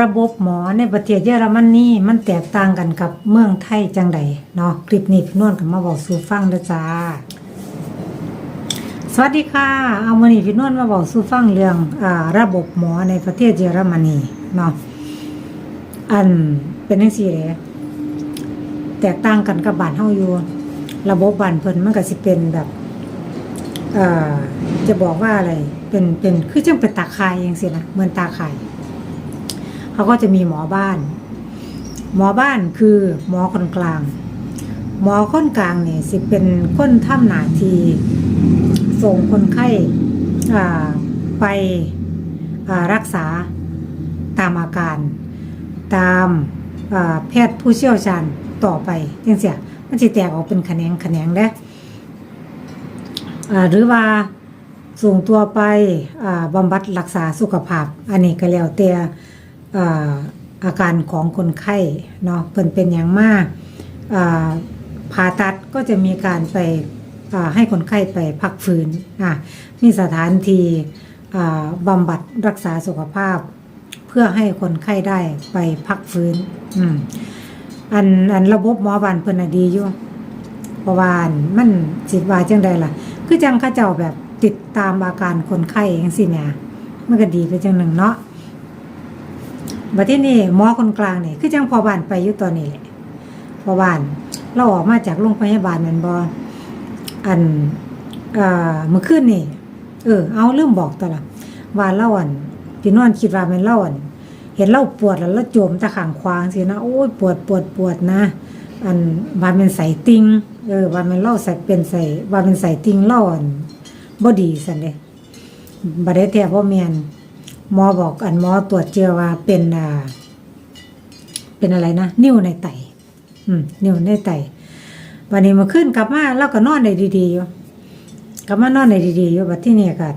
ระบบหมอในประเทศเยอรมนีมันแตกต่างกันกับเมืองไทยจังใดเนาะคลิปนี้พี่นวลกับมาบอกสู่ฟังเด้อจ้า สวัสดีค่ะ เอาวันนี้พี่นวลมาบอกสู่ฟังเรื่องอ่าระบบหมอในประเทศเยอรมนีเนาะอันเป็นจังซี่เลยแตกต่างกันกับบ้านเฮาอยู่ ระบบบ้านเพิ่นมันก็สิเป็นแบบอ่อจะบอกว่าอะไรเป็นเป็นคือจังเป็นตาคายจังซี่นะเหมือนตาคาย เขาก็จะมีหมอบ้าน หมอบ้านคือหมอคนกลาง หมอคนกลางเนี่ยสิเป็นคนทำหนาที่ส่งคนไข้ไปรักษาตามอาการ ตามาแพทย์ผู้เชี่ยวชาญต่อไปจังเสียมันสิแตกออกเป็นแขนงแขนงเด้หรือว่าส่งตัวไปบำบัดรักษาสุขภาพ อันนี้ก็แล้วแต่ อาการของคนไข้เนาะเพิ่นเป็นอย่างมากผ่าตัดก็จะมีการไปให้คนไข้ไปพักฟื้นอะมีสถานที่บำบัดรักษาสุขภาพ เพื่อให้คนไข้ได้ไปพักฟื้นอ,อันอันระบบหมอบานเพิ่นดีอยู่เพราะว่านมันสิว่าจังใดล่ะ คือจังเขาเจ้าแบบติดตามอาการคนไข้จังซี่แหมมันก็ดีไปจังหนึ่งเนาะ บัดที่นี่หมอคนกลางนี่คือจังพอบ้านไปอยู่ตอนนี้แหละพอบ้านเราออกมาจากโรงพยาบาลแมันบออันเอ่อเมื่อคืนนี่เออ เอาเริ่มบอกตวละว่าเล่าอันพี่นวลคิดว่าเป็นเล่าอันเห็นเล่าปวดแล้วเราโจมตะขางควางสินะโอ้ยปวดปวดปวดนะ อันว่าเป็นใส่ติงเออว่าเป็นเล่าใส่เป็นใส่ว่าเป็นใส่ติงเล่าอันบ่ดีสันเด้บัดได้แท้บ่แม่น หมอบอกอันหมอตรวจเจอว่าเป็นอ่าเป็นอะไรนะ นิ้วในไต อืม นิ้วในไต วันนี้มาขึ้นกลับมาเราก็นอนได้ดีๆอยู่กลับมานอนได้ดีๆอยู่บัดที่นี่ก็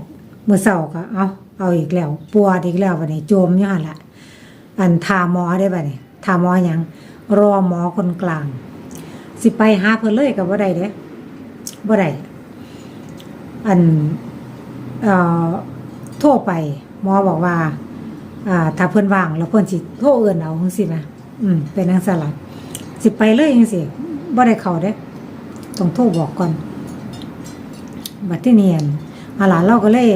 มื้อเช้าก็เอาเอาอีกแล้วปวดอีกแล้วบัดนี้จมอยู่หันละอันทาหมอได้บัดนี้ทาหมอหยังรอหมอคนกลาง สิไปหาเพิ่นเลยก็บ่ได้เด้บ่ได้อันเอ่อโทรไป หมอบอกว่า อ่า ถ้าเพิ่นว่าง แล้วเพิ่นสิโทรเอิ้นเอาจังซี่นะอืม เป็นจังซั่นล่ะสิไปเลยจังซี่บ่ได้เข้าเด้ต้องโทรบอกก่อนบัดที่เนียนอาหลานเราก็เลย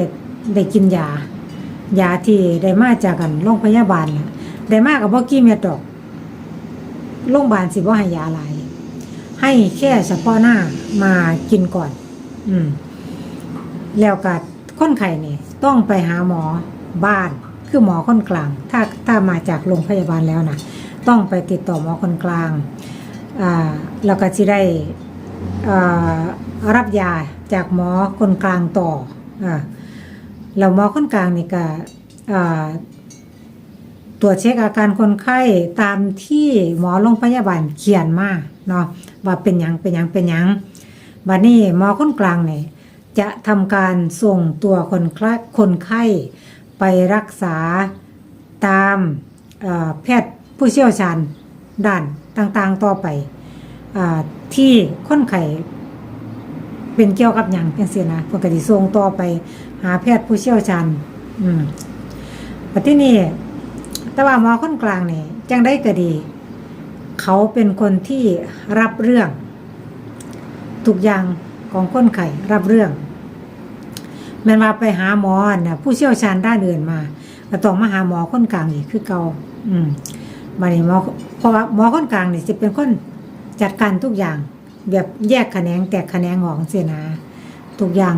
ได้กินยา ยาที่ได้มาจากกันโรงพยาบาลนะได้มากับบ่อกี่เม็ดดอกโรงพยาบาลสิบ่ให้ยาหลายให้แค่เฉพาะหน้ามากินก่อน อืม แล้วก็คนไข้นี่ยต้องไปหาหมอ บ้าน คือหมอคนกลาง ถ้าถ้ามาจากโรงพยาบาลแล้วนะต้องไปติดต่อหมอคนกลางอ่าแล้วก็จะได้อ่ารับยาจากหมอคนกลางต่ออ่าแล้วหมอคนกลางนี่ก็อ่าตรวจเช็คอาการคนไข้ตามที่หมอโรงพยาบาลเขียนมาเนาะว่าเป็นยังเป็นยังเป็นยังบัดนี้หมอคนกลางเนี่ยจะทำการส่งตัวคนไข้คนไข้ ไปรักษาตามแพทย์ผู้เชี่ยวชาญด้านต่างๆ ต่อไปอที่คนไข้เป็นเกี่ยวกับอย่างจังซี่นะเพิ่นก็สิส่งต่อไปหาแพทย์ผู้เชี่ยวชาญ อืมปัจจุนี้แต่ว่าหมอคนกลางนี่จังได้ก็ดี เขาเป็นคนที่รับเรื่องทุกอย่างของคนไข้รับเรื่อง แม่นว่าไปหาหมอน่ะผู้เชี่ยวชาญด้านอื่นมาก็ต้องมาหาหมอคนกลางอีกคือเก่าอืมบัดนี้หมอเพราะว่าหมอคนกลางนี่สิเป็นคนจัดการทุกอย่าง แบบแยกแขนงแตกแขนงออกสินะทุกอย่าง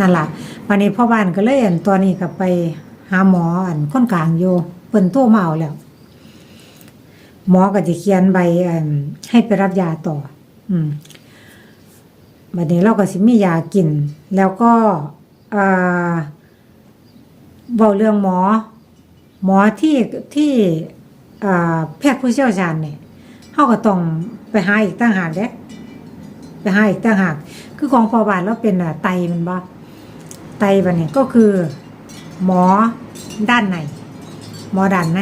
นั่นแหละบัดนี้พ่อบ้านก็เลยอันตอนนี้ก็ไปหาหมออันคนกลางอยู่เพิ่นโทรมาเอาแล้ว หมอก็จะเขียนใบอันให้ไปรับยาต่อ อืมบัดนี้เราก็สิมียากิน แล้วก็ อ่าเบาเรื่องหมอ หมอที่ที่อ่าแพทย์ผู้เชี่ยวชาญเนี่ยเขาก็ต้องไปหาอีกต่างหากเด้ไปหาอีกต่างหาก คือของพอบาทเราเป็นไตมันบ่ไตบัดนี้ก็คือ หมอด้านในหมอด้านใน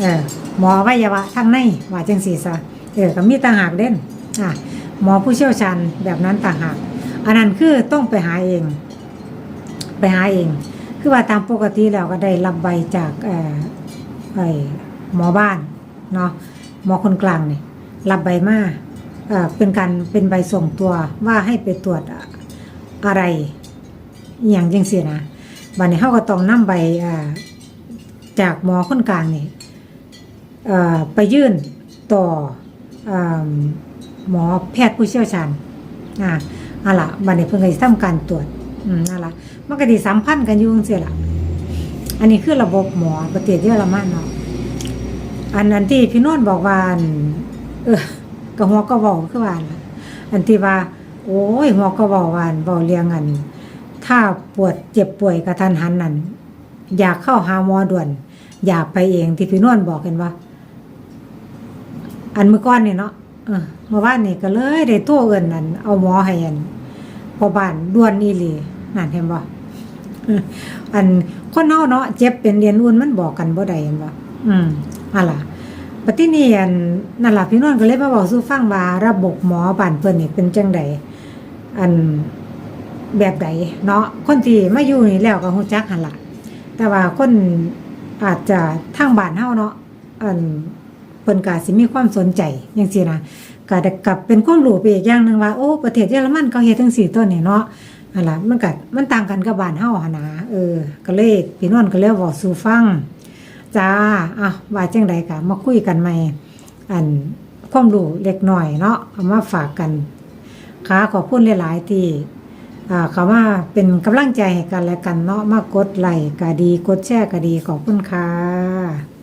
เออหมอวัยวะทางในว่าจังสีซะเออก็มีต่างหากเด่นอะหมอผู้เชี่ยวชาญแบบนั้นต่างหาก อันนั้นคือต้องไปหาเอง ไปหาเอง คือว่าตามปกติแล้วก็ได้รับใบจากไอ้หมอบ้านเนาะหมอคนกลางเนี่ยรับใบมาเป็นการเป็นใบส่งตัวว่าให้ไปตรวจอะไรอย่างจังซี่นะบัดนี้เฮาก็ต้องนำใบจากหมอคนกลางนี่ไปยื่นต่ออหมอแพทย์ผู้เชี่ยวชาญอ่าอาล่ะบัดนี้เพิ่นก็สิทำการตรวจ อืมนั่นล่ะมันก็สิสัมพันธ์กันอยู่จังซี่ล่ะ อันนี้คือระบบหมอประเทศเยอรมันเนาะอันนั้นที่พี่โนนบอกว่าเออกระหัวก็บอกคือว่าอันอันที่ว่า โอ้ยหัวก็บอกว่าอันบอกเรียงอันถ้าปวดเจ็บป่วยกระทันหันนั่นอยากเข้าหาหมอด่วน อยากไปเองที่พี่โนนบอกกันว่า อันเมื่อก่อนนี่เนาะเออเมื่อวานนี่ก็เลยได้โทรเอิ้นนั่นเอาหมอให้อันพอบ้านด่วนอีหลี นั่นเห็นบ่อันคนเฮาเนาะเจ็บเป็นเรียนอุ่นมันบอกกันบ่ได้เห็นบ่อืมอะล่ะปฏินี้อันนั่นล่ะพี่นวลก็เลยมาบอกสู่ฟังว่าระบบหมอบ้านเพิ่นนี่เป็นจังไดอันแบบใดเนาะคนที่มาอยู่นี่แล้วก็ฮู้จักหั่นล่ะ แต่ว่าคนอาจจะทางบ้านเฮาเนาะอันเพิ่นก็สิมีความสนใจจังซี่นะก็ได้กลับเป็นความรู้ไปอีกอย่างหนึงว่าโอ้ประเทศเยอรมันเขาเฮ็ดจังซี่ตัวนี่เนาะ อะล่ะมันก็มันต่างกันกับบ้านเฮาหนนะเออ ก็เลยพี่นวลก็เลยเว้าสู่ฟังจ้าอะว่าจังใดก็มาคุยกันใหม่ อันความรู้เล็กหน้อยเนาะเอามาฝากกันค่ะขอบคุณหลายๆที่อ่าเขามาเป็นกำลังใจให้กันและกันเนาะมากดไลค์ก็ดี กดแชร์ก็ดีขอบคุณค่ะ